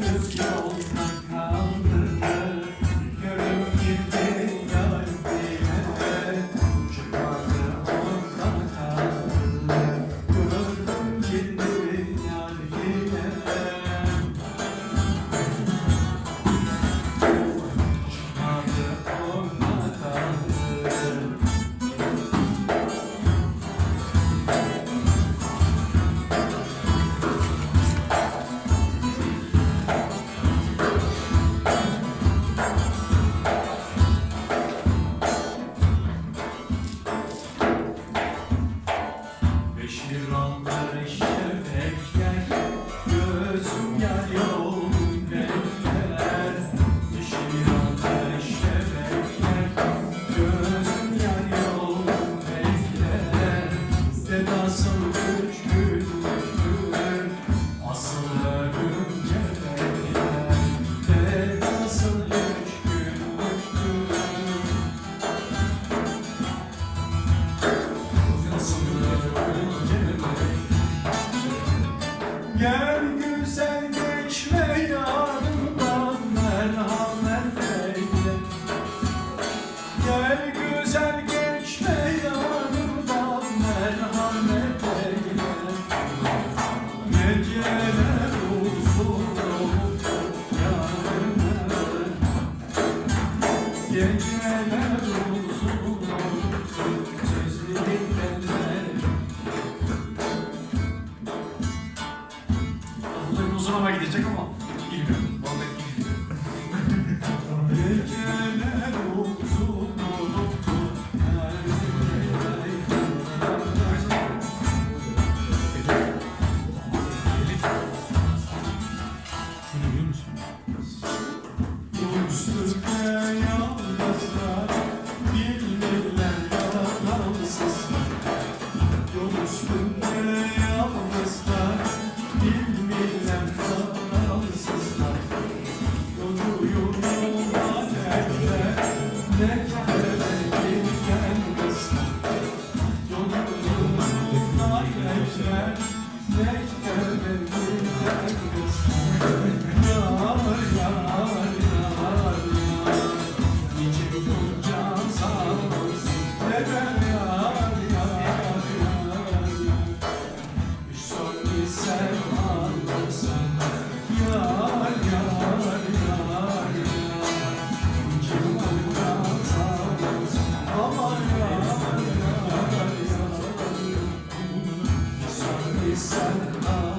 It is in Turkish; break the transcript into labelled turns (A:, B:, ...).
A: New York. Beşir Rampa Gel güzel gel. 空まで来てジェコも sen ağla